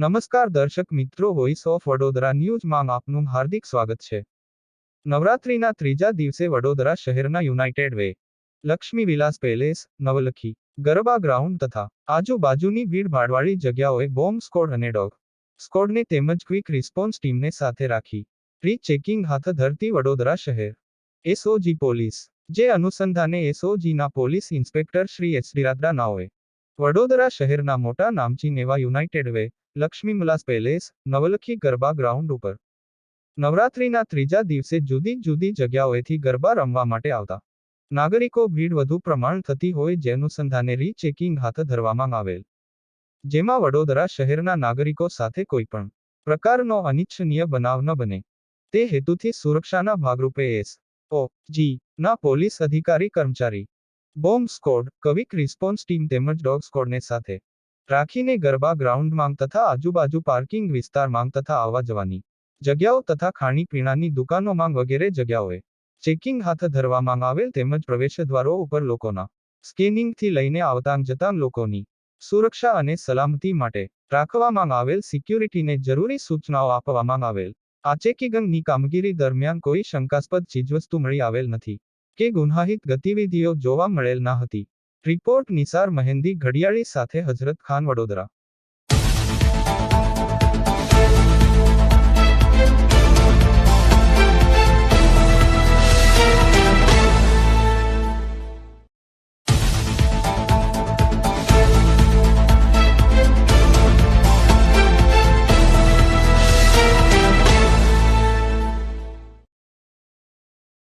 નમસ્કાર દર્શક મિત્રો વોઇસ ઓફ વડોદરા ન્યૂઝમાં આપનું હાર્દિક સ્વાગત છે. નવરાત્રીના ત્રીજા દિવસે વડોદરા શહેરના United Way. Laxmi Vilas Palace, Navlakhi, garba ground તથા આજુબાજુની ભીડભાડવાળી જગ્યાઓએ બોમ્બ સ્કોડ અને ડોગ સ્કોડને તેમજ ક્વિક રિસ્પોન્સ ટીમને સાથે રાખી પ્રી ચેકિંગ હાથ ધરતી વડોદરા શહેર. SOG police. જે અનુસંધાને એસઓજીના police inspector Shri S D Radada નાઓએ Vadodara શહેરના મોટા નામચીન એવા યુનાઇટેડ વે લક્ષ્મી મુલાસ પેલેસ, નવલખી ગરબા ગ્રાઉન્ડ ઉપર. નવરાત્રીના ત્રીજા દિવસે જુદી જુદી જગ્યાઓએથી ગરબા રમવા માટે આવતા. નાગરિકો ભીડ વધુ પ્રમાણ થતી હોય જે અનુસંધાને રીચેકિંગ હાથ ધરવામાં આવેલ. જેમાં વડોદરા શહેરના નાગરિકો સાથે કોઈપણ પ્રકારનો અનિચ્છનીય બનાવ ન બને. તે હેતુથી સુરક્ષાના ભાગરૂપે એસ. ઓ. જી. ના પોલીસ અધિકારી કર્મચારી, bomb squad, quick response team તેમજ ડોગ સ્કોડને સાથે રાખીને ગરબા ગ્રાઉન્ડ માંગ તથા આજુબાજુ પાર્કિંગ વિસ્તાર માંગ તથા આવવા જવાની જગ્યાઓ તથા ખાણીપીણાની દુકાનો માંગ વગેરે જગ્યાઓએ ચેકિંગ હાથ ધરવામાં આવેલ તેમજ પ્રવેશદ્વારો ઉપર લોકોના સ્કેનિંગથી લઈને આવતાં જતાં લોકોની સુરક્ષા અને સલામતી માટે રાખવામાં આવેલ સિક્યુરિટીને જરૂરી સૂચનાઓ આપવામાં આવેલ. આ ચેકિંગની કામગીરી દરમિયાન કોઈ શંકાસ્પદ ચીજવસ્તુ મળી આવેલ નથી કે ગુન્હાહિત ગતિવિધિઓ જોવા મળેલ ન હતી. રિપોર્ટ નિસાર મહેંદી ઘડિયાળી સાથે હજરત ખાન વડોદરા.